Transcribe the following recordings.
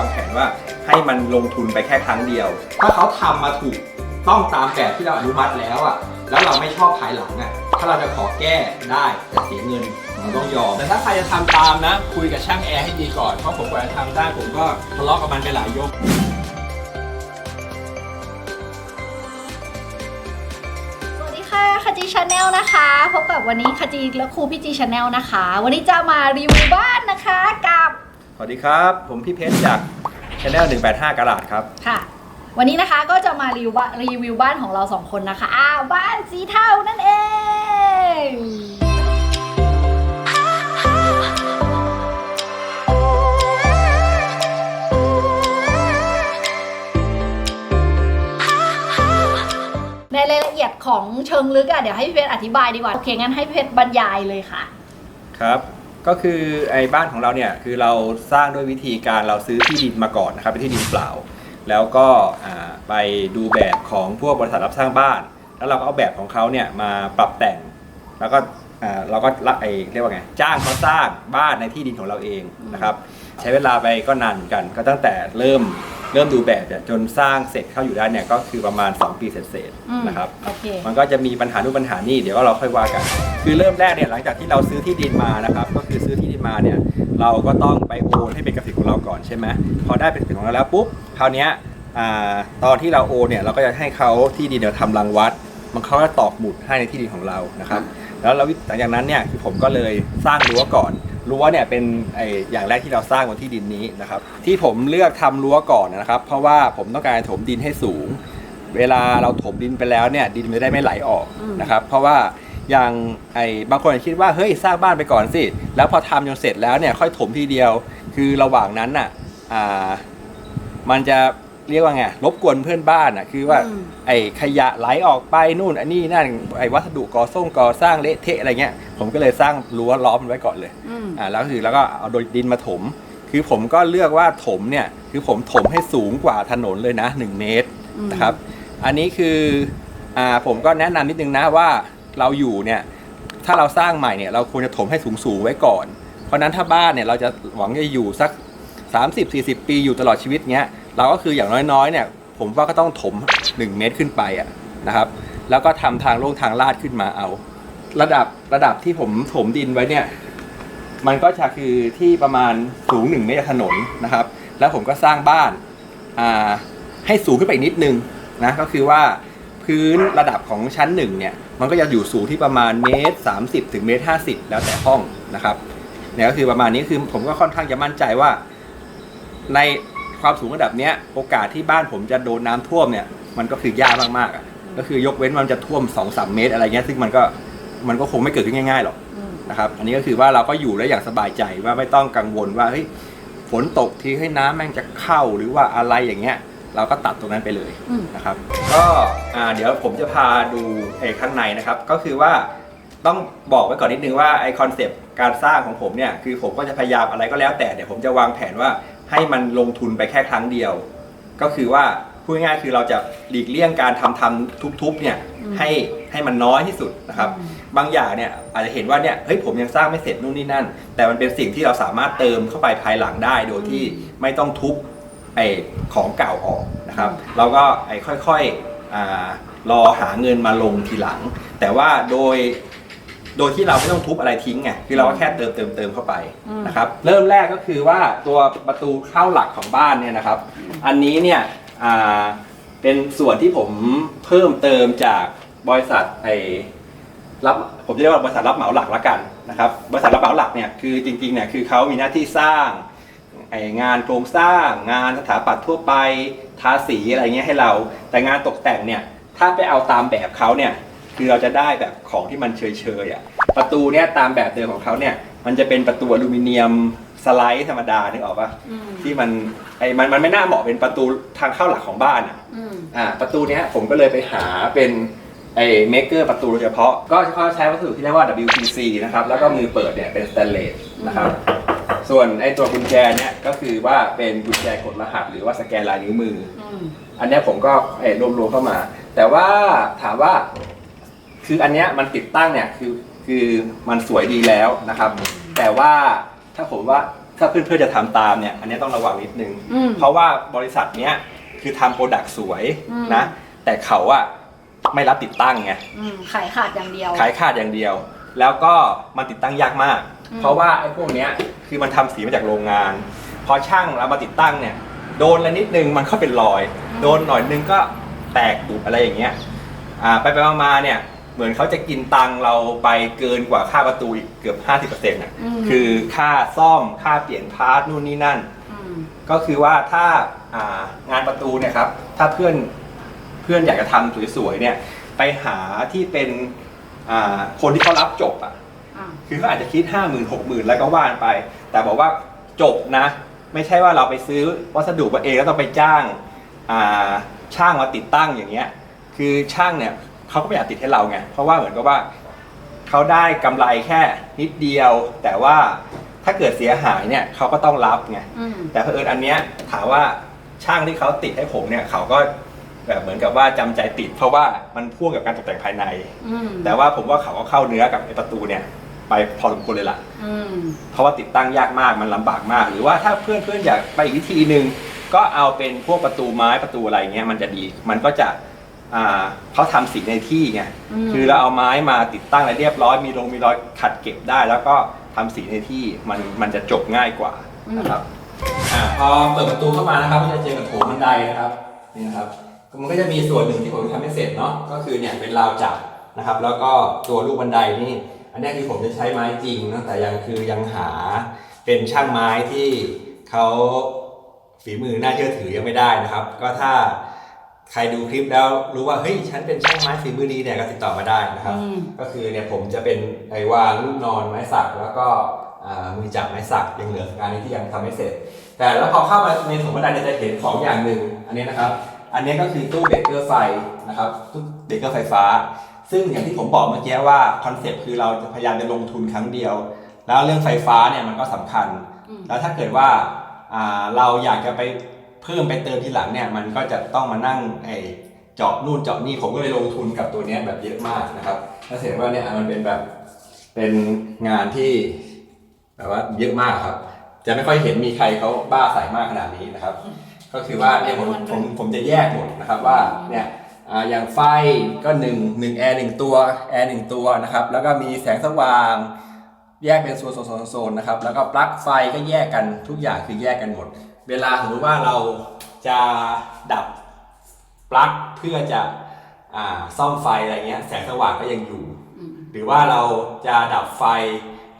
างแผนว่าให้มันลงทุนไปแค่ครั้งเดียว ถ้าเขาทำมาถูกต้องตามแบบที่เราอนุมัติแล้วอะ แล้วเราไม่ชอบภายหลังอะ ถ้าเราจะขอแก้ได้แต่เสียเงินเราต้องยอม แต่ถ้าใครจะทำตามนะ คุยกับช่างแอร์ให้ดีก่อน เพราะผมกว่าจะทำได้ผมก็ทะเลาะกับมันไปหลายยก สวัสดีค่ะคาจีชาแนลนะคะพบกับวันนี้คาจีและครูพี่จีชาแนลนะคะ วันนี้จะมารีวิวบ้านนะคะกับส วัสดีครับ ผมพี่เพชรจากช anel 185กะลาดครับ ค่ะ วันนี้นะคะก็จะมารีวิวบ้านรีวิวบ้านของเราสองคนนะคะอ้าวบ้านสีเทานั่นเอง ในรายละเอียดของเชิงลึกอะเดี๋ยวให้พี่เพชรอธิบายดีกว่า โอเค งั้นให้พี่เพชรบรรยายเลยค่ะ ครับ ก็คือไอ้บ้านของเราเนี่ยคือเราสร้างด้วยวิธีการเราซื้อที่ดินมาก่อนนะครับเป็นที่ดินเปล่า แล้วก็ไปดูแบบของพวกบริษัทรับสร้างบ้าน แล้วเราก็เอาแบบของเขาเนี่ยมาปรับแต่ง แล้วก็เราก็ละไอ้เรียกว่าไงจ้างเขาสร้างบ้านในที่ดินของเราเองนะครับใช้เวลาไปก็นานเหมือนกัน ก็ตั้งแต่เริ่ม เริ่มดูแบบเนี่ยจนสร้างเสร็จเข้าอยู่ได้เนี่ยก็คือประมาณ 2 ปีเสร็จอืมๆนะครับ โอเค มันก็จะมีปัญหานู่นปัญหานี่เดี๋ยวก็เราค่อยว่ากัน คือเริ่มแรกเนี่ยหลังจากที่เราซื้อที่ดินมานะครับ ก็คือซื้อที่ดินมาเนี่ยเราก็ต้องไปโอนให้เป็นกสิทธิ์ของเราก่อนใช่ไหมพอได้เป็นกสิทธิ์ของเราแล้วปุ๊บคราวเนี้ยอ่าตอนที่เราโอนเนี่ยเราก็จะให้เขาที่ดินเนี่ยทำรังวัด มันเขาก็ตอกหมุดให้ในที่ดินของเรานะครับ แล้วเราหลังจากนั้นเนี่ยคือผมก็เลยสร้างรั้วก่อน รั้วเนี่ยเป็นไออย่างแรกที่เราสร้างบนที่ดินนี้นะครับที่ผมเลือกทำรั้วก่อนนะครับ เพราะว่าผมต้องการถมดินให้สูง เวลาเราถมดินไปแล้วเนี่ยดินมันจะได้ไม่ไหลออกอืมนะครับเพราะว่าอย่างไอ้บางคนอาจคิดว่าเฮ้ยสร้างบ้านไปก่อนสิแล้วพอทำจนเสร็จแล้วเนี่ยค่อยถมทีเดียว คือระหว่างนั้นน่ะอ่ามันจะเรียกว่าไงรบกวนเพื่อนบ้านอะคือว่าอืมไอ้ขยะไหลออกไปนู่นอันนี้นั่นไอ้วัสดุก่อสร้างก่อสร้างเละเทะอะไรเงี้ย ผมก็เลยสร้างรั้วล้อมมันไว้ก่อนเลยอืม อ่าแล้วคือแล้วก็เอาโดยดินมาถม คือผมก็เลือกว่าถมเนี่ยคือผมถมให้สูงกว่าถนนเลยนะ 1 เมตรอืม นะครับ อันนี้คืออ่าผมก็แนะนำนิดนึงนะว่าเราอยู่เนี่ยถ้าเราสร้างใหม่เนี่ยเราควรจะถมให้สูงสูงๆไว้ก่อน เพราะฉะนั้นถ้าบ้านเนี่ยเราจะหวังจะอยู่สัก 30-40 ปีอยู่ตลอดชีวิตเงี้ยเราก็คืออย่างน้อยๆเนี่ยผมว่าก็ต้องถม 1 เมตรขึ้นไปอะนะครับ แล้วก็ทำทางโล่งทางลาดขึ้นมาเอา ระดับระดับที่ผมถมดินไว้เนี่ย มันก็จะคือที่ประมาณสูงหนึ่งเมตรถนนนะครับ แล้วผมก็สร้างบ้านอ่าให้สูงขึ้นไปอีกนิดนึงนะก็คือว่าพื้นระดับของชั้นหนึ่งเนี่ย มันก็จะอยู่สูงที่ประมาณเมตร30 ถึงเมตร50 แล้วแต่ห้องนะครับเนี่ยก็คือประมาณนี้คือผมก็ค่อนข้างจะมั่นใจว่า ในความสูงระดับเนี้ยโอกาสที่บ้านผมจะโดนน้ำท่วมเนี่ย มันก็คือยากมากๆก็คือยกเว้นมันจะท่วม2-3เมตรอะไรเงี้ยซึ่งมันก็ มันก็คงไม่เกิดขึ้นง่ายๆหรอกอืมนะครับอันนี้ก็คือว่าเราก็อยู่ได้อย่างสบายใจว่าไม่ต้องกังวลว่าเฮ้ยฝนตกทีให้น้ำแม่งจะเข้าหรือว่าอะไรอย่างเงี้ย เราก็ตัดตรงนั้นไปเลยอืม นะครับ ก็อ่าเดี๋ยวผมจะพาดูไอ้ข้างในนะครับ ก็คือว่าต้องบอกไว้ก่อนนิดนึงว่าไอคอนเซปต์การสร้างของผมเนี่ยคือผมก็จะพยายามอะไรก็แล้วแต่เดี๋ยวผมจะวางแผนว่าให้มันลงทุนไปแค่ครั้งเดียว ก็คือว่าพูดง่ายๆคือเราจะหลีกเลี่ยงการทำทำทุบๆเนี่ยอืมให้ให้มันน้อยที่สุดนะครับ บางอย่างเนี่ยอาจจะเห็นว่าเนี่ยเฮ้ยผมยังสร้างไม่เสร็จนู่นนี่นั่น แต่มันเป็นสิ่งที่เราสามารถเติมเข้าไปภายหลังได้โดยที่ไม่ต้องทุบไอ้ของเก่าออกนะครับเราก็ไอ้ค่อยๆอารอหาเงินมาลงทีหลัง แต่ว่าโดยโดยที่เราไม่ต้องทุบอะไรทิ้งไงคือเราก็แค่เติมเติมเติมเข้าไปอืมนะครับเริ่มแรกก็คือว่าตัวประตูเข้าหลักของบ้านเนี่ยนะครับ อันนี้เนี่ยอ่าเป็นส่วนที่ผมเพิ่มเติมจากบริษัทไอ รับผมจะเรียกว่าบริษัทรับเหมาหลักละกันนะครับบริษัทรับเหมาหลักเนี่ยคือจริงๆเนี่ยคือเขามีหน้าที่สร้างไองานโครงสร้าง งานสถาปัตย์ทั่วไปทาสีอะไรเงี้ยให้เรา แต่งานตกแต่งเนี่ยถ้าไปเอาตามแบบเขาเนี่ยคือเราจะได้แบบของที่มันเฉยๆอะประตูเนี่ยตามแบบเดิมของเขาเนี่ยมันจะเป็นประตูอลูมิเนียมสไลด์ธรรมดานึกออกปะอืมที่มันไอมันมันไม่น่าเหมาะเป็นประตูทางเข้าหลักของบ้านอะอืมอ่าประตูเนี้ยผมก็เลยไปหาเป็น ไอ้เมกเกอร์ประตูโดยเฉพาะ ก็เขาใช้วัสดุที่เรียกว่า WPC นะครับ แล้วก็มือเปิดเนี่ยเป็นสแตนเลสนะครับ ส่วนไอ้ตัวกุญแจเนี่ยก็คือว่าเป็นกุญแจกดรหัส หรือว่าสแกนลายนิ้วมืออืมอันเนี้ยผมก็เอ่อรวมๆเข้ามา แต่ว่าถามว่า คืออันเนี้ยมันติดตั้งเนี่ยคือคือมันสวยดีแล้วนะครับ แต่ว่าถ้าผมว่าถ้าเพื่อนๆจะทำตามเนี่ย อันนี้ต้องระวังนิดนึง อืมเพราะว่าบริษัทเนี้ยคือทำโปรดักต์สวยอืม นะ แต่เขาอะ ไม่รับติดตั้งไงอืมขายขาดอย่างเดียว ขายขาดอย่างเดียว แล้วก็มันติดตั้งยากมาก อืม เพราะว่าไอ้พวกเนี้ยคือมันทำสีมาจากโรงงาน พอช่างเรามาติดตั้งเนี่ย โดนอะไรนิดนึงมันก็เป็นรอย โดนหน่อยนึงก็แตกบุบอะไรอย่างเงี้ยอ่าไปไปมาๆเนี่ยเหมือนเขาจะกินตังค์เราไปเกินกว่าค่าประตูอีกเกือบ 50%น่ะอืม คือค่าซ่อมค่าเปลี่ยนพาร์ทนู่นนี่นั่นมก็คือว่าถ้าอ่างานประตูเนี่ยครับถ้าเพื่อนเพื่อนอยากจะทำสวยๆเนี่ยไปหาที่เป็นอ่าคนที่เขารับจบอะอะคือเขาอาจจะคิด5 0 0 0 0 6 0 0 0 0แล้วก็ว่านไป แต่บอกว่าจบนะ ไม่ใช่ว่าเราไปซื้อวัสดุมาเองแล้วต้องไปจ้างอ่าช่างมาติดตั้งอย่างเงี้ย คือช่างเนี่ยเขาก็ไม่อยากติดให้เราไงเพราะว่าเหมือนกับว่าเขาได้กำไรแค่นิดเดียว แต่ว่าถ้าเกิดเสียหายเนี่ยเขาก็ต้องรับไงอืมแต่เผอิญอันเนี้ยถามว่าช่างที่เขาติดให้ผมเนี่ยเขาก็ แบบเหมือนกับว่าจำใจติด เพราะว่ามันพ่วงกับการตกแต่งภายใน อืมแต่ว่าผมว่าเขาก็เข้าเนื้อกับไอ้ประตูเนี่ยไปพอสมควรเลยล่ะ อืมเพราะว่าติดตั้งยากมากมันลำบากมาก หรือว่าถ้าเพื่อนเพื่อนๆอยากไปอีกวิธีหนึ่งก็เอาเป็นพวกประตูไม้ประตูอะไรเงี้ยมันจะดี มันก็จะอ่าเขาทำสีในที่ไงอืมคือเราเอาไม้มาติดตั้งอะไรเรียบร้อยมีลงมีรอยขัดเก็บได้ แล้วก็ทำสีในที่มันมันจะจบง่ายกว่านะครับอ่าพอเปิดประตูเข้ามานะครับก็จะเจอกับโถงบันไดนะครับนี่นะครับ มันก็จะมีส่วนหนึ่งที่ผมทำให้เสร็จเนาะก็คือเนี่ยเป็นราวจับนะครับ แล้วก็ตัวลูกบันไดนี่อันนี้คือผมจะใช้ไม้จริงนะแต่ยังคือยังหาเป็นช่างไม้ที่เขาฝีมือน่าเชื่อถือยังไม่ได้นะครับ ก็ถ้าใครดูคลิปแล้วรู้ว่าเฮ้ยฉันเป็นช่างไม้ฝีมือดีเนี่ยก็ติดต่อมาได้นะครับอืมก็คือเนี่ยผมจะเป็นไอ้วางลูกนอนไม้สักแล้วก็อ่ามือจับไม้สักยังเหลืองานนี้ที่ยังทำไม่เสร็จ แต่แล้วพอเข้ามาในถุงบันไดเนี่ยจะเห็นของอย่างหนึ่งอันนี้นะครับ อันนี้ก็คือตู้เบรกเกอร์ไฟนะครับตู้เบรกเกอร์ไฟฟ้า ซึ่งอย่างที่ผมบอกเมื่อกี้ว่าคอนเซ็ปต์คือเราจะพยายามจะลงทุนครั้งเดียว แล้วเรื่องไฟฟ้าเนี่ยมันก็สำคัญอืมแล้วถ้าเกิดว่าอ่าเราอยากจะไปเพิ่มไปเติมทีหลังเนี่ยมันก็จะต้องมานั่งไอเจาะนู่นเจาะนี่ผมก็เลยลงทุนกับตัวเนี้ยแบบเยอะมากนะครับถ้าเห็นว่าเนี่ยมันเป็นแบบเป็นงานที่แบบว่าเยอะมากครับ จะไม่ค่อยเห็นมีใครเขาบ้าใส่มากขนาดนี้นะครับ ก็คือว่าเนี่ยผมผมผมจะแยกหมดนะครับว่าเนี่ยอ่าอย่างไฟก็หนึ่งหนึ่งแอร์หนึ่งตัวแอร์หนึ่งตัวนะครับแล้วก็มีแสงสว่าง แยกเป็นโซนโซนโซนโซนนะครับแล้วก็ปลั๊กไฟก็แยกกันทุกอย่างคือแยกกันหมด เวลาสมมติว่าเราจะดับปลั๊กเพื่อจะอ่าซ่อมไฟอะไรเงี้ยแสงสว่างก็ยังอยู่อืมหรือว่าเราจะดับไฟ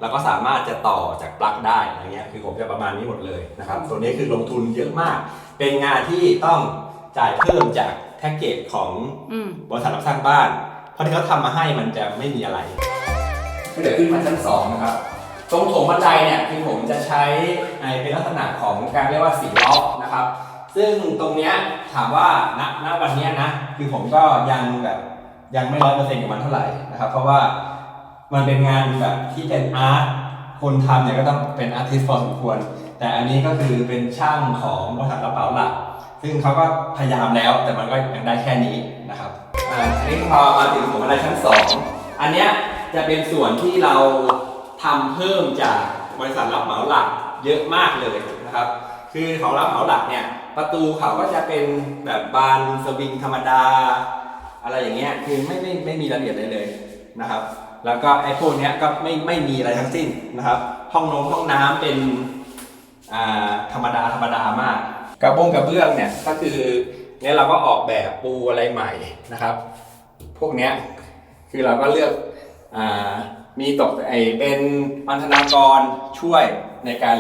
เราก็สามารถจะต่อจากปลั๊กได้อะไรเงี้ยคือผมจะประมาณนี้หมดเลยนะครับตัวนี้คือลงทุนเยอะมาก เป็นงานที่ต้องจ่ายเพิ่มจากแพ็กเกจของอืมบริษัทรับสร้างบ้าน เพราะที่เขาทำมาให้มันจะไม่มีอะไรก็เดี๋ยวขึ้นมาชั้นสองนะครับ ตรงโถงบันไดเนี่ยคือผมจะใช้ในเป็นลักษณะของการเรียกว่าสีล็อกนะครับ ซึ่งตรงเนี้ยถามว่าณณวันเนี้ยนะ คือผมก็ยังแบบยังไม่ร้อยเปอร์เซ็นต์กับมันเท่าไหร่นะครับ เพราะว่ามันเป็นงานแบบที่เป็นอาร์ตคนทำเนี่ยก็ต้องเป็นอาร์ติสต์พอสมควร แต่อันนี้ก็คือเป็นช่างของบริษัทกระเป๋าหลัก ซึ่งเขาก็พยายามแล้วแต่มันก็ยังได้แค่นี้นะครับอ่าอันนี้พอมาถึงของบันไดชั้นสองอันเนี้ยจะเป็นส่วนที่เราทำเพิ่มจากบริษัทรับเหมาหลักเยอะมากเลยนะครับ คือของรับเหมาหลักเนี่ยประตูเขาก็จะเป็นแบบบานสวิงธรรมดา อะไรอย่างเงี้ยคือไม่ไม่ไม่มีรายละเอียดเลยเลยนะครับ แล้วก็ไอ้พวกเนี้ยก็ไม่ไม่มีอะไรทั้งสิ้นนะครับ ห้องนงห้องน้ำเป็น ธรรมดาธรรมดามาก กระบงกระเบื้องเนี่ยก็คือเนี่ยเราก็ออกแบบปูอะไรใหม่นะครับ พวกเนี้ยคือเราก็เลือกอมีตกไอเป็นพันธนากรช่วยในการ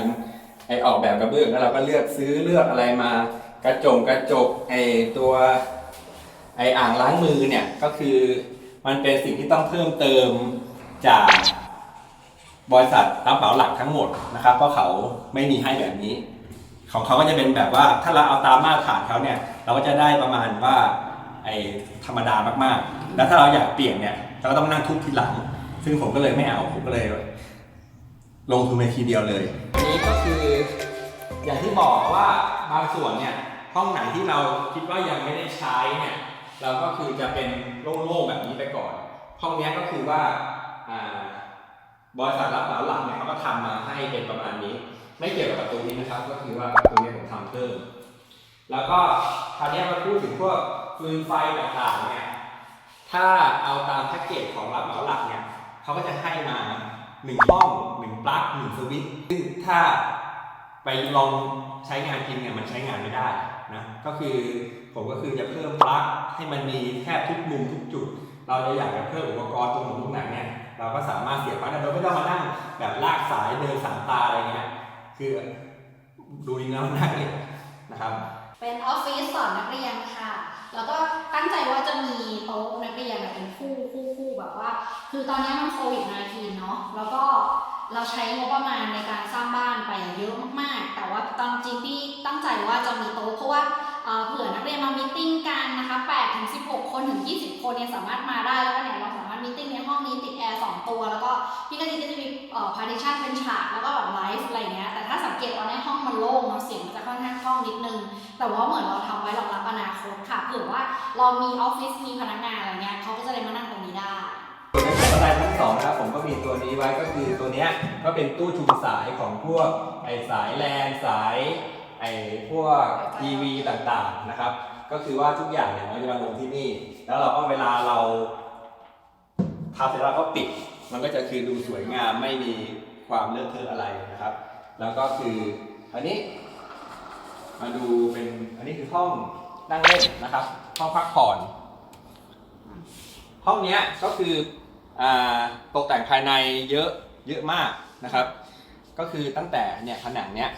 ไอออกแบบกระเบื้องแล้วเราก็เลือกซื้อเลือกอะไรมากระจงกระจกไอตัวไออ่างล้างมือเนี่ยก็คือมันเป็นสิ่งที่ต้องเพิ่มเติมจาก บริษัทรับเหมาหลักทั้งหมดนะครับเพราะเขาไม่มีให้แบบนี้ ของเขาก็จะเป็นแบบว่าถ้าเราเอาตามมาตรฐานเขาเนี่ยเราก็จะได้ประมาณว่าไอ้ธรรมดามากๆ แล้วถ้าเราอยากเปลี่ยนเนี่ยเราก็ต้องนั่งทุบทีหลัง ซึ่งผมก็เลยไม่เอาผมก็เลย ลงทุนไปทีเดียวเลยอันนี้ก็คือ อย่างที่บอกว่าบางส่วนเนี่ยห้องไหนที่เราคิดว่ายังไม่ได้ใช้เนี่ยเราก็คือจะเป็นโล่งๆแบบนี้ไปก่อน ห้องนี้ก็คือว่าอ่า บริษัทรับเหมาหลักเนี่ยเขาก็ทำมาให้เป็นประมาณนี้ ไม่เกี่ยวกับประตูนี้นะครับ ก็คือว่าประตูนี้ผมทำเพิ่ม แล้วก็คราวนี้มาพูดถึงพวกฟืนไฟต่างๆเนี่ย ถ้าเอาตามแพ็กเกจของรับเหมาหลักเนี่ยเขาก็จะให้มาหนึ่งห้องหนึ่งปลั๊กหนึ่งสวิตช์ซึ่งถ้าไปลองใช้งานจริงเนี่ยมันใช้งานไม่ได้นะก็คือผมก็คือจะเพิ่มปลั๊กให้มันมีแทบทุกมุมทุกจุด เราจะอยากจะเพิ่มอุปกรณ์ตรงไหนตรงไหนเนี่ย เราก็สามารถเสียบปลั๊กได้โดยไม่ต้องมานั่งแบบลากสายเดินสามตาอะไรเงี้ยคือดูดีแล้วน่าเกลียดนะครับ เป็นออฟฟิศสอนนักเรียนค่ะ แล้วก็ตั้งใจว่าจะมีโต๊ะนักเรียนแบบเป็นคู่คู่คู่แบบว่า คือตอนนี้มันโควิด -19 เนาะแล้วก็เราใช้งบประมาณในการสร้างบ้านไปเยอะมากๆ แต่ว่าตอนจริงพี่ตั้งใจว่าจะมีโต๊ะเพราะว่าเผื่อนักเรียนมามีตติ้งกันนะคะ8ถึง16 คนถึง 20 คนเนี่ยสามารถมาได้แล้วก็เนี่ยเราสามารถ มีตติ้งในห้องนี้ติดแอร์2ตัว แล้วก็พี่ก็จะมีเอ่อ partition เป็นฉากแล้วก็แบบไลฟ์อะไรเงี้ยแต่ถ้าสังเกตตอนนี้ห้องมันโล่งเนาะเสียงมันจะค่อนข้างกล้องนิดนึง แต่ว่าเหมือนเราทำไว้รองรับอนาคตค่ะเผื่อว่าเรามีออฟฟิศมีพนักงานอะไรเงี้ยเขาก็จะได้มานั่งตรงนี้ได้ส่วนในสายชั้นสองนะครับผมก็มีตัวนี้ไว้ก็คือตัวเนี้ยก็เป็นตู้ชุมสายของพวกไอสายแลนสายไอพวกทีวีต่างๆนะครับ ก็คือว่าทุกอย่างเนี่ยมันจะมาลงที่นี่ แล้วเราก็เวลาเรา ทำเสร็จแล้วก็ปิด มันก็จะคือดูสวยงามไม่มีความเลอะเทอะอะไรนะครับ แล้วก็คืออันนี้ มาดูเป็นอันนี้คือห้องนั่งเล่นนะครับ ห้องพักผ่อน ห้องนี้ก็คืออตกแต่งภายในเยอะเยอะมากนะครับ ก็คือตั้งแต่เนี่ยผนังเนี้ย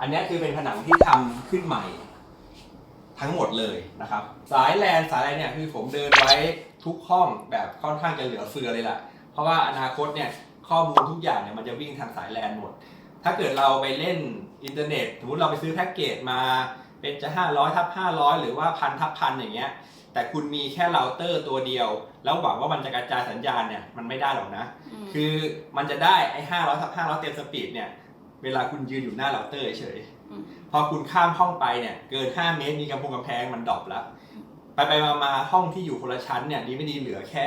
อันนี้คือเป็นผนังที่ทำขึ้นใหม่ทั้งหมดเลยนะครับ สายแลนสายอะไรเนี่ยคือผมเดินไว้ ทุกห้องแบบค่อนข้างจะเหลือเฟือเลยล่ะ เพราะว่าอนาคตเนี่ยข้อมูลทุกอย่างเนี่ยมันจะวิ่งทางสายแลนหมด ถ้าเกิดเราไปเล่นอินเทอร์เน็ตสมมติเราไปซื้อแพ็กเกจมาเป็นจะ 500ทับ500 หรือว่าพันทับพันอย่างเงี้ย แต่คุณมีแค่เราเตอร์ตัวเดียว แล้วหวังว่ามันจะกระจายสัญญาณเนี่ยมันไม่ได้หรอกนะ คือมันจะได้ไอ้500ทับ500 เต็มสปีดเนี่ยเวลาคุณยืนอยู่หน้าเราเตอร์เฉยอืมพอคุณข้ามห้องไปเนี่ยเกิน 5 เมตรมีกำแพงกำแพงมันดรอปแล้ว ไปไปมามาห้องที่อยู่คนละชั้นเนี่ยดีไม่ดีเหลือแค่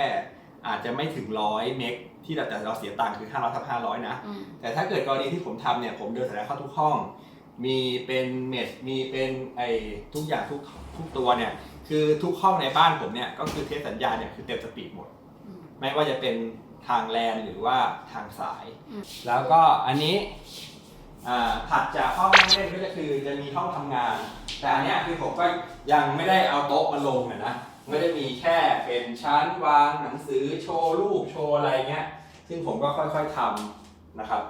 อาจจะไม่ถึงร้อยเมกที่เราแต่เราเสียตังค์คือ500ทับ500 นะ อืมแต่ถ้าเกิดกรณีที่ผมทำเนี่ยผมเดินสายเข้าทุกห้อง มีเป็นเมชมีเป็นไอทุกอย่างทุกทุกตัวเนี่ยคือทุกห้องในบ้านผมเนี่ยก็คือเทสสัญญาณเนี่ยคือเต็มสปีดหมด อืม ไม่ว่าจะเป็นทางแลนหรือว่าทางสาย อืม แล้วก็อันนี้อ่าถัดจากห้องนั่งเล่นก็จะคือจะมีห้องทำงาน แต่อันเนี้ยคือผมก็ยังไม่ได้เอาโต๊ะมาลงอะนะไม่ได้มีแค่เป็นชั้นวางหนังสือโชว์รูปโชว์อะไรเงี้ย ซึ่งผมก็ค่อยๆทำนะครับ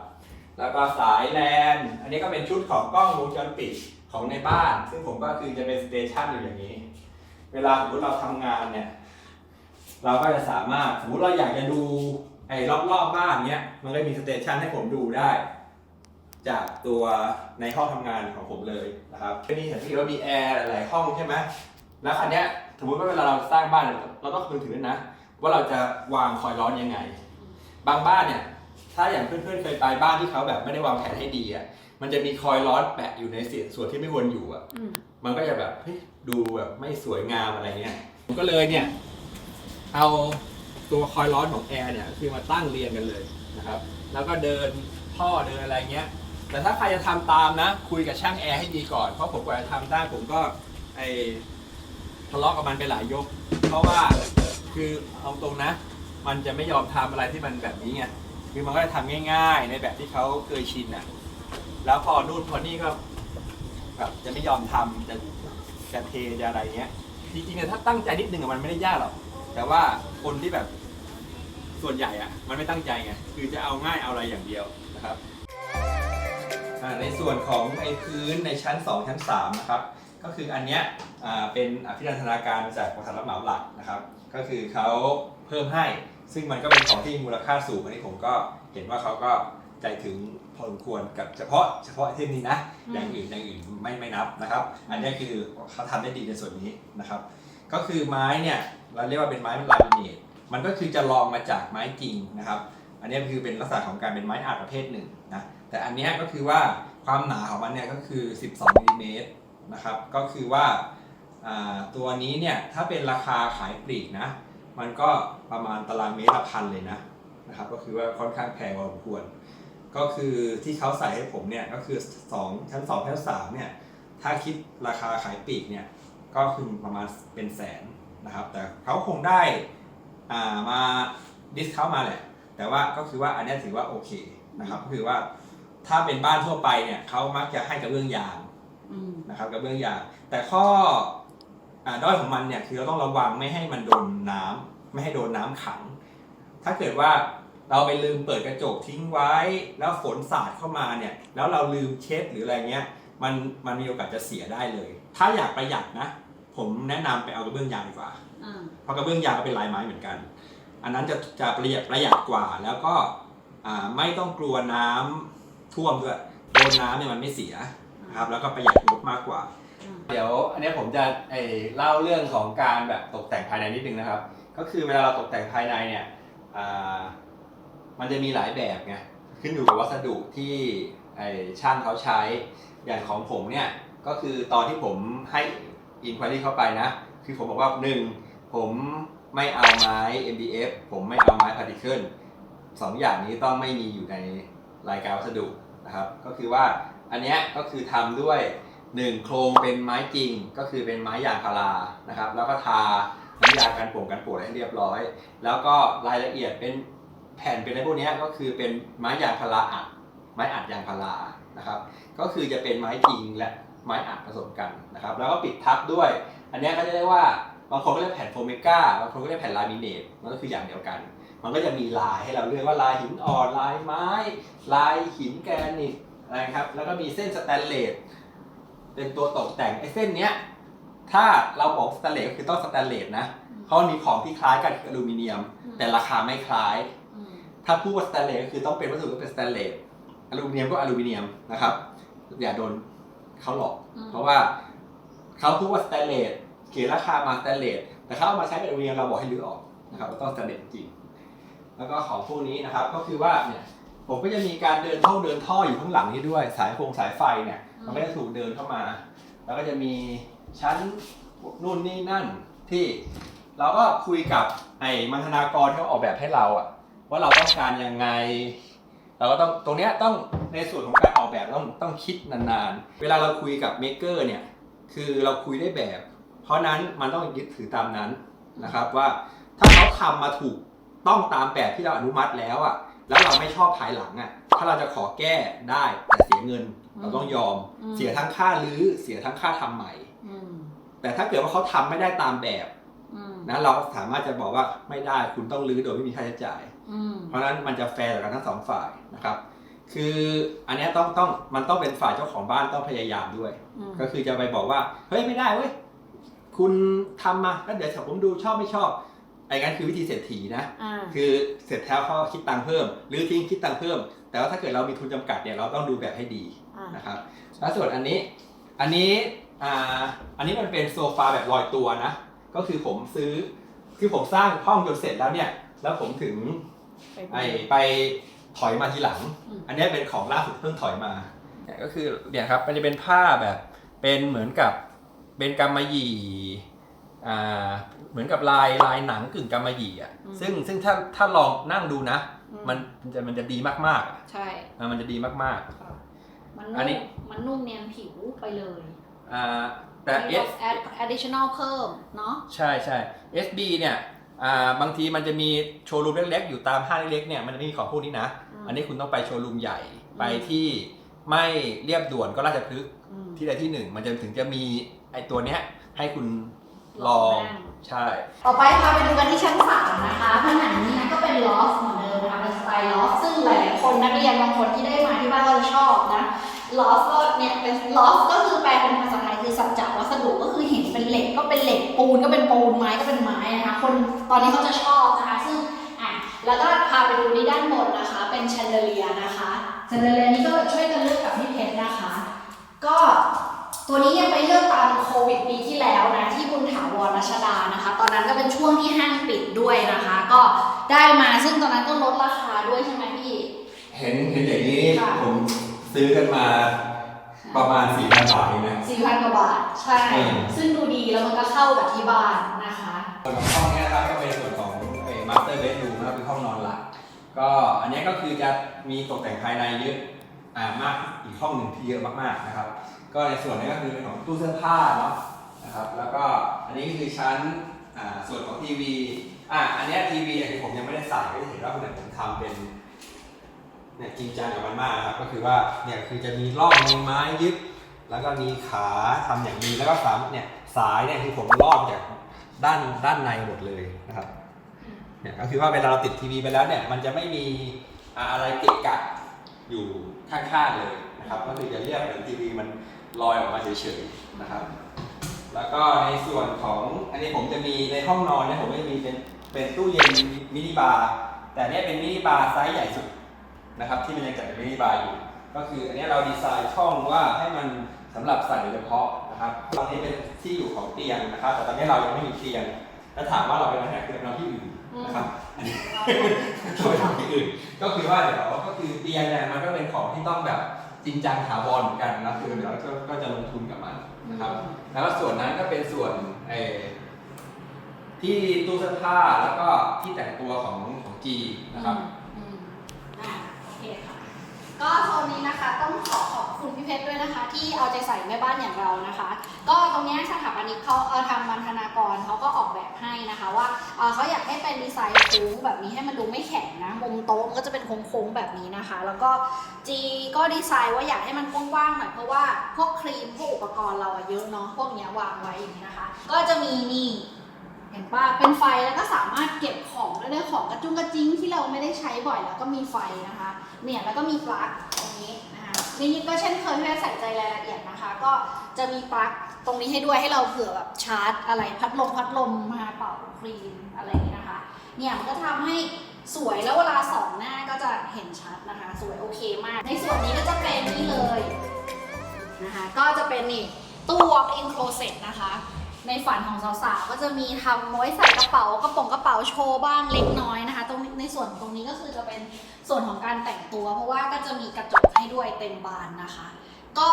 แล้วก็สายแลน อันนี้ก็เป็นชุดของกล้องวงจรปิดของในบ้าน ซึ่งผมก็คือจะเป็นสเตชันอยู่อย่างนี้ เวลาสมมติเราทำงานเนี่ย เราก็จะสามารถสมมติเราอยากจะดูไอ้รอบๆบ้านเนี้ย มันก็มีสเตชันให้ผมดูได้ จากตัวในห้องทำงานของผมเลยนะครับก็นี่เห็นที่ว่ามีแอร์หลายๆห้องใช่ไหมแล้วคันนี้ยสมมติว่าเวลาเราสร้างบ้านเนี่ยเราต้องคำนึงถึงด้วยนะ ว่าเราจะวางคอยร้อนยังไง บางบ้านเนี่ยถ้าอย่างเพื่อนๆเคยไปบ้านที่เขาแบบไม่ได้วางแผนให้ดีอะมันจะมีคอยร้อนแปะอยู่ในเสียส่วนที่ไม่ควรอยู่อะอืมมันก็จะแบบเฮ้ยดูแบบไม่สวยงามอะไรเงี้ยผมก็เลยเนี่ย เอาตัวคอยร้อนของแอร์เนี่ยคือมาตั้งเรียงกันเลยนะครับ แล้วก็เดินท่อเดินอะไรเงี้ย แต่ถ้าใครจะทำตามนะ คุยกับช่างแอร์ให้ดีก่อน เพราะผมกว่าจะทำได้ผมก็ไอทะเลาะกับมันไปหลายยก เพราะว่าคือเอาตรงนะ มันจะไม่ยอมทำอะไรที่มันแบบนี้ไงคือมันก็จะทำง่าย ๆ ในแบบที่เขาเคยชินอะ แล้วพอนู่นพอนี่ก็แบบจะไม่ยอมทำจะจะเทจะอะไรเงี้ยจริงๆอะถ้าตั้งใจนิดนึงมันไม่ได้ยากหรอกแต่ว่าคนที่แบบส่วนใหญ่อะมันไม่ตั้งใจไงคือจะเอาง่ายเอาอะไรอย่างเดียวนะครับ ในส่วนของไอ้พื้นในชั้น 2 ชั้น3นะครับก็คืออันเนี้ยอ่าเป็นอภิรันทนาการจากบริษัทรับเหมาหลักนะครับก็คือเขาเพิ่มให้ ซึ่งมันก็เป็นของที่มูลค่าสูงอันนี้ผมก็เห็นว่าเขาก็ใจถึงพอสมควรกับเฉพาะเฉพาะไอเทมนี้นะอย่างอื่นอย่างอื่นไม่ไม่นับนะครับ อันนี้คือเขาทำได้ดีในส่วนนี้นะครับ ก็คือไม้เนี่ยเราเรียกว่าเป็นไม้ลามิเนตมันก็คือจะลองมาจากไม้จริงนะครับ อันนี้คือเป็นลักษณะของการเป็นไม้อาร์ตประเภทหนึ่งนะ แต่อันนี้ก็คือว่าความหนาของมันเนี่ยก็คือ 12มิลลิเมตรนะครับ ก็คือว่าตัวนี้เนี่ยถ้าเป็นราคาขายปลีกนะ มันก็ประมาณตารางเมตรละพันเลยนะนะครับ ก็คือว่าค่อนข้างแพงพอสมควร ก็คือที่เขาใส่ให้ผมเนี่ยก็คือสองชั้นสองชั้นสามเนี่ยถ้าคิดราคาขายปลีกเนี่ยก็คือประมาณเป็นแสนนะครับ แต่เขาคงได้อ่ามาดิสเขามาแหละ แต่ว่าก็คือว่าอันนี้ถือว่าโอเคนะครับก็คือว่า ถ้าเป็นบ้านทั่วไปเนี่ยเขามักจะให้กระเบื้องยางอืมนะครับกระเบื้องยาง แต่ข้ออ่าด้อยของมันเนี่ยคือเราต้องระวังไม่ให้มันโดนน้ำไม่ให้โดนน้ำขัง ถ้าเกิดว่าเราไปลืมเปิดกระจกทิ้งไว้ แล้วฝนสาดเข้ามาเนี่ย แล้วเราลืมเช็ดหรืออะไรเงี้ยมันมันมีโอกาสจะเสียได้เลย ถ้าอยากประหยัดนะ ผมแนะนำไปเอากระเบื้องยางดีกว่า อ่าเพราะกระเบื้องยางก็เป็นลายไม้เหมือนกัน อันนั้นจะจะประหยัดประหยัดกว่า แล้วก็อ่าไม่ต้องกลัวน้ำ ท่วมด้วยโดนน้ำเนี่ยมันไม่เสียนะครับแล้วก็ประหยัดงบมากกว่า เดี๋ยวอันนี้ผมจะเอ่เล่าเรื่องของการแบบตกแต่งภายในนิดนึงนะครับ ก็คือเวลาเราตกแต่งภายในเนี่ยอ่ามันจะมีหลายแบบไงขึ้นอยู่กับวัสดุที่ไอ้ช่างเขาใช้อย่างของผมเนี่ยก็คือตอนที่ผมให้อินคว i รี่เข้าไปนะ คือผมบอกว่าหนึ่งผมไม่เอาไม้ MDF ผมไม่เอาไม้พาร์ติเคิลสองอย่างนี้ต้องไม่มีอยู่ใน รายการวัสดุนะครับ ก็คือว่าอันเนี้ยก็คือทำด้วยหนึ่งโครงเป็นไม้จริงก็คือเป็นไม้ยางพารานะครับ แล้วก็ทาน้ำยากันป่งกันปวดให้เรียบร้อย แล้วก็รายละเอียดเป็นแผ่นเป็นอะไรพวกนี้ก็คือเป็นไม้ยางพาราอัดไม้อัดยางพารานะครับ ก็คือจะเป็นไม้จริงและไม้อัดผสมกันนะครับ แล้วก็ปิดทับด้วย อันนี้ก็จะเรียกว่าบางคนก็เรียกแผ่นโฟเมก้าบางคนก็เรียกแผ่นลามิเนตมันก็คืออย่างเดียวกัน มันก็จะมีลายให้เราเลือกว่าลายหินอ่อนลายไม้ ลายหินแกรนิตอะไรครับ แล้วก็มีเส้นสแตนเลสเป็นตัวตกแต่งไอ้เส้นเนี้ยถ้าเราบอกสแตนเลสก็คือต้องสแตนเลสนะเพราะมีของที่คล้ายกันคืออลูมิเนียม แต่ราคาไม่คล้าย ถ้าพูดว่าสแตนเลสก็คือต้องเป็นวัสดุที่เป็นสแตนเลสอลูมิเนียมก็อลูมิเนียมนะครับ อย่าโดนเขาหลอก เพราะว่าเขาพูดว่าสแตนเลสเขียนราคามาสแตนเลสแต่เขาเอามาใช้เป็นอลูมิเนียมเราบอกให้รื้อออกนะครับเราต้องสแตนเลสจริง แล้วก็ของพวกนี้นะครับ ก็คือว่าเนี่ยผมก็จะมีการเดินท่อเดินท่ออยู่ข้างหลังนี้ด้วย สายโครงสายไฟเนี่ยมันก็จะถูกเดินเข้ามา แล้วก็จะมีชั้นนู่นนี่นั่นที่เราก็คุยกับไอ้มัณฑนากรที่เขาออกแบบให้เราอะว่าเราต้องการยังไง เราก็ต้องตรงเนี้ยต้องในส่วนของการออกแบบต้องต้องคิดนานๆ เวลาเราคุยกับเมคเกอร์เนี่ยคือเราคุยได้แบบ เพราะนั้นมันต้องยึดถือตามนั้นนะครับว่าถ้าเขาทำมาถูก ต้องตามแบบที่เราอนุมัติแล้วอะแล้วเราไม่ชอบภายหลังอะถ้าเราจะขอแก้ได้แต่เสียเงินเราต้องยอม อืม เสียทั้งค่ารื้อเสียทั้งค่าทำใหม่ อืมแต่ถ้าเกิดว่าเขาทำไม่ได้ตามแบบอืมนะเราสามารถจะบอกว่าไม่ได้คุณต้องรื้อโดยไม่มีค่าใช้จ่าย อืมเพราะฉะนั้นมันจะแฟร์ต่อกันทั้งสองฝ่ายนะครับ คืออันเนี้ยต้องต้องมันต้องเป็นฝ่ายเจ้าของบ้านต้องพยายามด้วย อืมก็คือจะไปบอกว่า เฮ้ยไม่ได้เว้ยคุณทำมาแล้วเดี๋ยวผมดูชอบไม่ชอบ ไอ้งั้นคือวิธีเศรษฐีนะ อ่า คือเสร็จแล้วเขาคิดตังค์เพิ่ม หรือทิ้งคิดตังค์เพิ่ม แต่ว่าถ้าเกิดเรามีทุนจำกัดเนี่ยเราต้องดูแบบให้ดีอ่า นะครับแล้วส่วนอันนี้อันนี้อ่าอันนี้มันเป็นโซฟาแบบลอยตัวนะ ก็คือผมซื้อคือผมสร้างห้องจนเสร็จแล้วเนี่ย แล้วผมถึงไอไปถอยมาทีหลัง อืม อันนี้เป็นของล่าสุดเพิ่งถอยมาเนี่ยก็คือเนี่ยครับมันจะเป็นผ้าแบบเป็นเหมือนกับเป็นกำมะหยี่อ่า เหมือนกับลายลายหนังกึ่งกำมะหยี่อะอืม ซึ่งซึ่งถ้าถ้าลองนั่งดูนะ อืมันมันจะมันจะดีมากๆอะใช่อะมันจะดีมากมันอันนี้ นุ่มมันนุ่มเนียนผิวไปเลยๆอ่าแต่ มี S add additional เพิ่มเนาะใช่ใช่ SB เนี่ยอ่าบางทีมันจะมีโชว์รูมเล็กๆ อยู่ตามห้างเล็กๆเนี่ยมันจะไม่มีของพวกนี้นะอืมอันนี้คุณต้องไปโชว์รูมใหญ่อืม ไปที่ไม่เรียบด่วนก็ราชพฤกษ์อืมที่ใดที่หนึ่ง มันจะถึงจะมีไอตัวเนี้ยให้คุณ ลองใช่ ต่อไปพาไปดูกันที่ชั้นสามนะคะผนังนี้นะก็เป็นลอฟเหมือนเดิมนะคะเป็นสไตล์ลอฟซึ่งหลายๆคนนักเรียนบางคนที่ได้มาที่บ้านก็จะชอบนะลอฟก็เนี่ยเป็นลอฟก็คือแปลเป็นภาษาไทยคือสัจจะวัสดุก็คือเห็นเป็นเหล็กก็เป็นเหล็กปูนก็เป็นปูนไม้ก็เป็นไม้นะคะคนตอนนี้เขาจะชอบนะคะ ซึ่งอะแล้วก็พาไปดูที่ด้านบนนะคะ เป็นแชนเดเลียนะคะแชนเดเลียนี้ก็ช่วยกันเลือกกับพี่เพชรนะคะ ก็ ตัวนี้ยังไปเลือกตามโควิดปีที่แล้วนะที่บุญถาวรรัชดานะคะ ตอนนั้นก็เป็นช่วงที่ห้างปิดด้วยนะคะ ก็ได้มาซึ่งตอนนั้นก็ลดราคาด้วยใช่ไหมพี่ เห็นเห็นอย่างนี้ค่ะ ผมซื้อกันมาประมาณ4ี่พันบาทเองนะ สี่พันกว่าบาท ใช่ อืม ซึ่งดูดีแล้วมันก็เข้ากับที่บ้านนะคะ ส่วนของห้องเนี้นะครับก็เป็นส่วนของมาสเตอร์เบดรูมนะครับเป็นห้องนอนหลักก็อันนี้ก็คือจะมีตกแต่งภายในเยอะอ่ามากอีกห้องหนึ่งที่เยอะมากๆนะครับ ก็ในส่วนนี้ก็คือเป็นของตู้เสื้อผ้าเนาะนะครับ แล้วก็อันนี้คือชั้นส่วนของทีวีอะอันนี้ทีวีเนี่ยที่ผมยังไม่ได้ใส่ก็จะเห็นว่าเนี่ยผมทำเป็นเนี่ยจริงจังกับมันมากนะครับ ก็คือว่าเนี่ยคือจะมีรองมีไม้ยึดแล้วก็มีขาทำอย่างดีแล้วก็สามเนี่ยสายเนี่ยคือผมลอกจากด้านด้านในหมดเลยนะครับเนี่ยก็คือว่าเวลาเราติดทีวีไปแล้วเนี่ยมันจะไม่มีอ่าอะไรเกะกะอยู่ข้างๆเลยนะครับ ก็คือจะเรียกเหมือนทีวีมัน ลอยออกมาเฉยๆนะครับ แล้วก็ในส่วนของอันนี้ผมจะมีในห้องนอนเนี่ยผมก็จะมีเป็นเป็นตู้เย็นมินิบาร์แต่เนี่ยเป็นมินิบาร์ไซส์ใหญ่สุดนะครับที่มันยังจัดเป็นมินิบาร์อยู่ ก็คืออันนี้เราดีไซน์ช่องว่าให้มันสำหรับใส่โดยเฉพาะนะครับตอนนี้เป็นที่อยู่ของเตียงนะครับ แต่ตอนนี้เรายังไม่มีเตียงถ้าถามว่าเราไปนอนที่ไหนคือเราที่อื่นนะครับอันนี้จะไปทำที่อื่น ก็คือว่าเดี๋ยวก็คือเตียงเนี่ยมันก็เป็นของที่ต้องแบบ จริงจังถาวรเหมือนกันนะคือเดี๋ยวก็ก็จะลงทุนกับมันนะครับ แล้วก็ส่วนนั้นก็เป็นส่วนไอ้ที่ตู้เสื้อผ้าแล้วก็ที่แต่งตัวของของจีนะครับ อืม ก็โซนนี้นะคะต้องขอขอบคุณพี่เพชรด้วยนะคะ ที่เอาใจใส่แม่บ้านอย่างเรานะคะ ก็ตรงนี้สถาปนิกเขาเอาทางบรรณากรเขาก็ออกแบบให้นะคะว่าเขาอยากให้เป็นดีไซน์โค้งแบบนี้ให้มันดูไม่แข็งนะมุมโต๊ะก็จะเป็นโค้งๆแบบนี้นะคะ แล้วก็จีก็ดีไซน์ว่าอยากให้มันกว้างๆหน่อยเพราะว่าพวกครีมพวกอุปกรณ์เราอะเยอะเนาะพวกนี้วางไว้อย่างนี้นะคะ ก็จะมีนี่ เห็นป่ะเป็นไฟแล้วก็สามารถเก็บของได้ด้วยของกระจุงกระจิงที่เราไม่ได้ใช้บ่อยแล้วก็มีไฟนะคะ เนี่ยแล้วก็มีปลั๊กตรงนี้นะคะนี่ก็เช่นเคยที่ใส่ใจรายละเอียดนะคะ ก็จะมีปลั๊กตรงนี้ให้ด้วยให้เราเผื่อแบบชาร์จ อะไรพัดลมพัดลมมาเป่าครีมอะไรอย่างนี้นะคะ เนี่ยมันก็ทำให้สวยแล้วเวลาส่องหน้าก็จะเห็นชัดนะคะ สวยโอเคมาก ในส่วนนี้ก็จะเป็นนี่เลยนะคะก็จะเป็นนี่ตู้ walk in closet นะคะ ในฝันของสาวๆ ก็จะมีทำไว้ใส่กระเป๋ากระป๋องกระเป๋าโชว์บ้างเล็กน้อยนะคะ ตรงในส่วนตรงนี้ก็คือจะเป็นส่วนของการแต่งตัว เพราะว่าก็จะมีกระจกให้ด้วยเต็มบานนะคะ ก็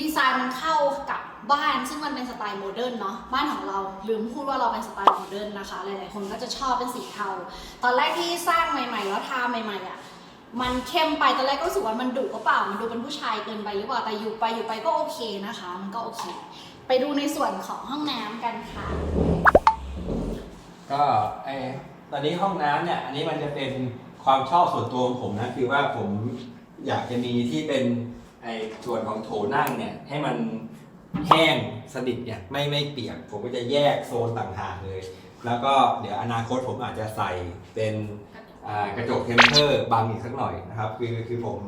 ดีไซน์มันเข้ากับบ้านซึ่งมันเป็นสไตล์โมเดิร์นเนาะบ้านของเราลืมพูดว่าเราเป็นสไตล์โมเดิร์นนะคะ หลายๆ คนก็จะชอบเป็นสีเทา ตอนแรกที่สร้างใหม่ๆ แล้วทาใหม่ๆอะมันเข้มไปตอนแรกก็รู้สึกว่ามันดุก็เปล่า มันดูเป็นผู้ชายเกินไปหรือเปล่าแต่อยู่ไปอยู่ไปก็โอเคนะคะ มันก็โอเค ไปดูในส่วนของห้องน้ำกันค่ะ ก็ไอตอนนี้ห้องน้ำเนี่ย อันนี้มันจะเป็นความชอบส่วนตัวของผมนะคือว่าผมอยากจะมีที่เป็นไอส่วนของโถนั่งเนี่ย ให้มันแห้งสนิทเนี่ยไม่ไม่เปียก ผมก็จะแยกโซนต่างหากเลย แล้วก็เดี๋ยวอนาคตผมอาจจะใส่เป็นอ่ากระจกเทมเพอร์บางอีกสักหน่อยนะครับ คือคือผม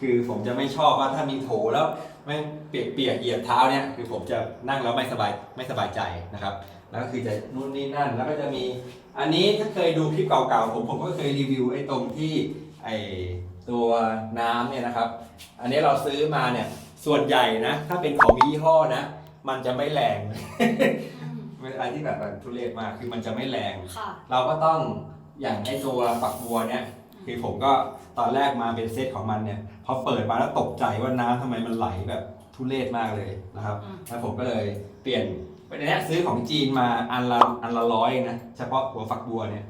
คือผมจะไม่ชอบว่าถ้ามีโถแล้ว ไม่เปียกเปียกๆเหยียบเท้าเนี่ยคือผมจะนั่งแล้วไม่สบายไม่สบายใจนะครับ แล้วก็คือจะนู่นนี่นั่น แล้วก็จะมีอันนี้ถ้าเคยดูคลิปเก่าๆผมผมก็เคยรีวิวไอ้ตรงที่ไอ้ตัวน้ำเนี่ยนะครับ อันนี้เราซื้อมาเนี่ยส่วนใหญ่นะ ถ้าเป็นของยี่ห้อนะ มันจะไม่แรงเป็นอะไรที่แบบแบบทุเรศมากคือมันจะไม่แรงค่ะเราก็ต้องอย่างไอ้ตัวฝักบัวเนี่ย คือผมก็ตอนแรกมาเป็นเซตของมันเนี่ยพอเปิดมาแล้วตกใจว่าน้ำทำไมมันไหลแบบทุเรศมากเลยนะครับอืมแล้วผมก็เลยเปลี่ยนเป็นอันเนี้ยซื้อของจีนมาอันละอันละร้อยนะเฉพาะหัวฝักบัวเนี่ย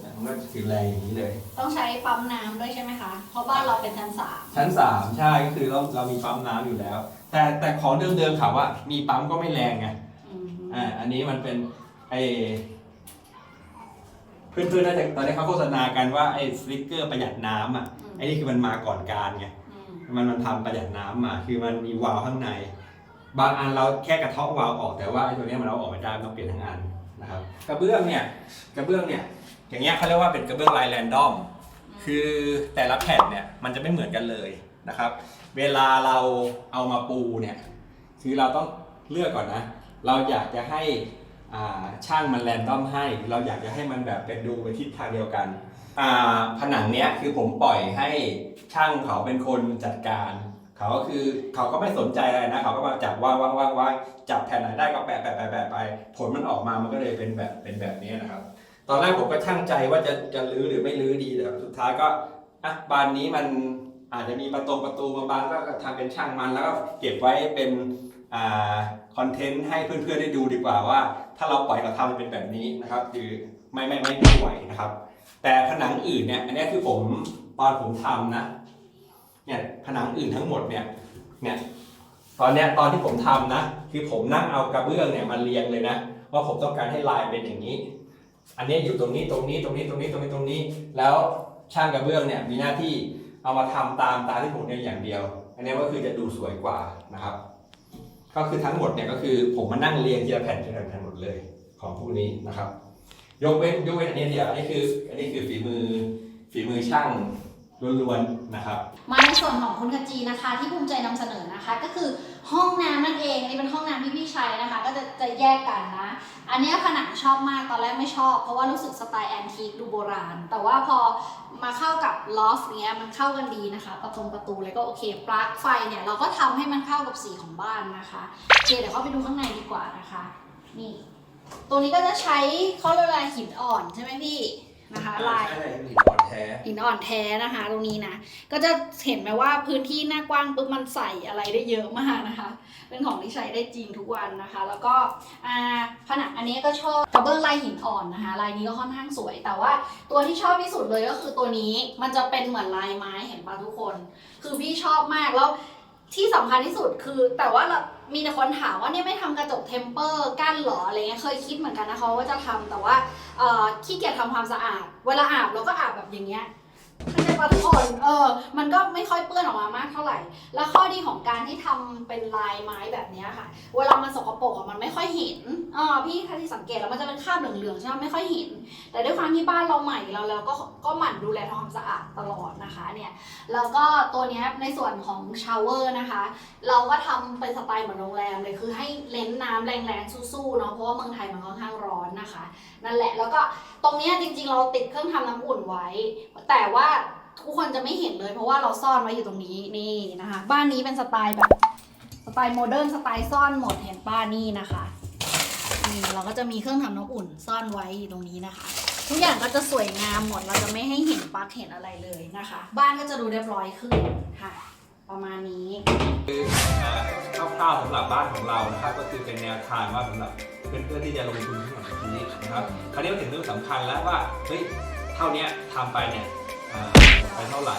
เนี่ยมันก็คือแรงอย่างนี้เลย ต้องใช้ปั๊มน้ำด้วยใช่ไหมคะ เพราะบ้านเราเป็นชั้นสามชั้นสามใช่ก็คือเราเรามีปั๊มน้ำอยู่แล้ว แต่แต่ของเดิมๆเขาว่ามีปั๊มก็ไม่แรงไงอืมอ่าอันนี้มันเป็นไอ เพื่อนๆน่าจะตอนนี้เขาโฆษณากันว่าไอ้สติกเกอร์ประหยัดน้ำอะไอ้นี่คือมันมาก่อนการไงอืมมันมันทำประหยัดน้ำมาคือมันมีวาล์วข้างใน บางอันเราแค่กระเทาะวาล์วออกแต่ว่าไอ้ตัวเนี้ยมันเอาออกไม่ได้มันต้องเปลี่ยนทั้งอันนะครับกระเบื้องเนี่ยกระเบื้องเนี่ยอย่างเงี้ยเขาเรียกว่าเป็นกระเบื้องลายแรนดอมคือแต่ละแผ่นเนี่ยมันจะไม่เหมือนกันเลยนะครับ เวลาเราเอามาปูเนี่ยคือเราต้องเลือกก่อนนะ เราอยากจะให้อ่า ช่างมันแรนดอมให้ เราอยากจะให้มันแบบเป็นดูไปทิศทางเดียวกันผนังเนี้ยคือผมปล่อยให้ช่างเขาเป็นคนจัดการ เขาก็คือเขาก็ไม่สนใจอะไรนะ เขาก็มาจับว่างว่างว่างว่างจับแผ่นไหนได้ก็แปะแปะแปะแปะไป ผลมันออกมามันก็เลยเป็นแบบเป็นแบบนี้นะครับ ตอนแรกผมก็ช่างใจว่าจะจะรื้อหรือไม่รื้อดีแต่สุดท้ายก็อะบานนี้มันอาจจะมีประตูประตูมาบานก็ทำเป็นช่างมันแล้วก็เก็บไว้เป็นอคอนเทนต์ให้เพื่อนๆได้ดูดีกว่าว่า ถ้าเราปล่อยเราทำมันเป็นแบบนี้นะครับ คือไม่ไม่ไม่ไม่ไหวนะครับ แต่ผนังอื่นเนี่ยอันนี้คือผมตอนผมทำนะเนี่ยผนังอื่นทั้งหมดเนี่ยเนี่ยตอนเนี้ยตอนที่ผมทำนะ คือผมนั่งเอากระเบื้องเนี่ยมาเรียงเลยนะว่าผมต้องการให้ลายเป็นอย่างนี้ อันนี้อยู่ตรงนี้ตรงนี้ตรงนี้ตรงนี้ตรงนี้ตรงนี้ แล้วช่างกระเบื้องเนี่ยมีหน้าที่เอามาทำตามตามที่ผมเนี่ยอย่างเดียว อันนี้ก็คือจะดูสวยกว่านะครับ ก็คือทั้งหมดเนี่ยก็คือผมมานั่งเรียงทีละแผ่นทีละแผ่นหมดเลยของพวกนี้นะครับ ยกเว้นยกเว้นอันนี้เดียวอันนี้คืออันนี้คือฝีมือฝีมือช่าง ล้วนๆนะครับ มาในส่วนของคุณกจีนะคะ ที่ภูมิใจนำเสนอนะคะ ก็คือห้องน้ำนั่นเองอันนี้เป็นห้องน้ำที่พี่ใช้นะคะ ก็จะจะแยกกันนะ อันเนี้ยผนังชอบมากตอนแรกไม่ชอบ เพราะว่ารู้สึกสไตล์แอนทีคดูโบราณ แต่ว่าพอมาเข้ากับลอฟเนี้ยมันเข้ากันดีนะคะ ประตูประตูเลยก็โอเคปลั๊กไฟเนี่ยเราก็ทำให้มันเข้ากับสีของบ้านนะคะโอเคเดี๋ยวเข้าไปดูข้างในดีกว่านะคะ นี่ ตัวนี้ก็จะใช้เขาเรียกว่าหินอ่อนใช่ไหมพี่ นะคะลายใช่หินอ่อนแท้หินอ่อนแท้นะคะ ตรงนี้นะ ก็จะเห็นไหมว่าพื้นที่หน้ากว้างปุ๊บมันใส่อะไรได้เยอะมากนะคะ เป็นของที่ใช้ได้จริงทุกวันนะคะ แล้วก็อ่าผนังอันนี้ก็ชอบกระเบื้องลายหินอ่อนนะคะ ลายนี้ก็ค่อนข้างสวย แต่ว่าตัวที่ชอบที่สุดเลยก็คือตัวนี้มันจะเป็นเหมือนลายไม้เห็นปะทุกคน คือพี่ชอบมากแล้วที่สำคัญที่สุดคือแต่ว่าเรา มีแต่คนถามว่าเนี่ยไม่ทำกระจกเทมเปอร์กั้นหรออะไรเงี้ยเคยคิดเหมือนกันนะคะว่าจะทำแต่ว่าขี้เกียจทำความสะอาด เวลาอาบเราก็อาบแบบอย่างเงี้ย เข้าใจปะทุกคนเออ มันก็ไม่ค่อยเปื้อนออกมามากเท่าไหร่ แล้วข้อดีของการที่ทำเป็นลายไม้แบบนี้ค่ะ เวลามันสกปรกอะมันไม่ค่อยเห็นอ่าพี่ถ้าที่สังเกตแล้วมันจะเป็นคราบเหลืองๆใช่ไหมไม่ค่อยเห็น แต่ด้วยความที่บ้านเราใหม่เราแล้วก็ก็หมั่นดูแลทำความสะอาดตลอดนะคะเนี่ยแล้วก็ตัวนี้ในส่วนของชาวเวอร์นะคะ เราก็ทำเป็นสไตล์เหมือนโรงแรมเลยคือให้เล้นน้ำแรงๆสู้ๆเนาะเพราะว่าเมืองไทยมันค่อนข้างร้อนนะคะ นั่นแหละแล้วก็ตรงนี้จริงๆ เราติดเครื่องทำน้ำอุ่นไว้ แต่ว่าทุกคนจะไม่เห็นเลย เพราะว่าเราซ่อนไว้อยู่ตรงนี้นี่นะคะ บ้านนี้เป็นสไตล์แบบสไตล์โมเดิร์นสไตล์ซ่อนหมดเห็นป้านี่นะคะนี่เราก็จะมีเครื่องทำน้ำอุ่นซ่อนไว้อยู่ตรงนี้นะคะ ทุกอย่างก็จะสวยงามหมดเราจะไม่ให้เห็นปลั๊กเห็นอะไรเลยนะคะ บ้านก็จะดูเรียบร้อยขึ้นค่ะ ประมาณนี้คร่าวๆสำหรับบ้านของเรานะครับก็คือเป็นแนวทางว่าสำหรับเพื่อนๆที่จะลงทุนที่แบบนี้นะครับคราวนี้มาถึงเรื่องสำคัญแล้วว่าเฮ้ยเท่านี้ทำไปเนี่ย อ่าไปเท่าไหร่